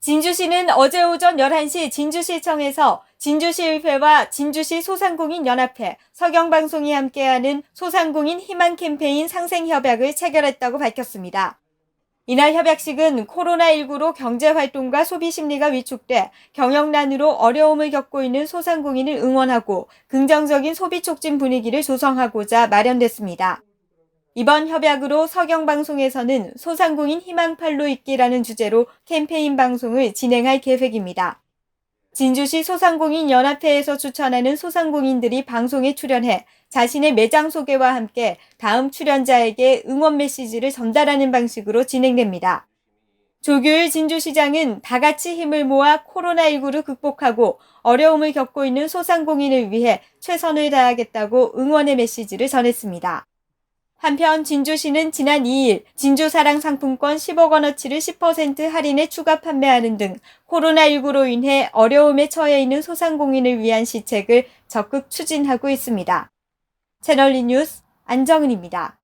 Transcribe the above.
진주시는 어제 오전 11시 진주시청에서 진주시의회와 진주시 소상공인연합회, 서경방송이 함께하는 소상공인 희망 캠페인 상생협약을 체결했다고 밝혔습니다. 이날 협약식은 코로나19로 경제활동과 소비심리가 위축돼 경영난으로 어려움을 겪고 있는 소상공인을 응원하고 긍정적인 소비 촉진 분위기를 조성하고자 마련됐습니다. 이번 협약으로 서경방송에서는 소상공인 희망팔로 있기라는 주제로 캠페인 방송을 진행할 계획입니다. 진주시 소상공인 연합회에서 추천하는 소상공인들이 방송에 출연해 자신의 매장 소개와 함께 다음 출연자에게 응원 메시지를 전달하는 방식으로 진행됩니다. 조규일 진주시장은 다 같이 힘을 모아 코로나19를 극복하고 어려움을 겪고 있는 소상공인을 위해 최선을 다하겠다고 응원의 메시지를 전했습니다. 한편 진주시는 지난 2일 진주사랑 상품권 10억 원어치를 10% 할인에 추가 판매하는 등 코로나19로 인해 어려움에 처해 있는 소상공인을 위한 시책을 적극 추진하고 있습니다. 채널리 뉴스 안정은입니다.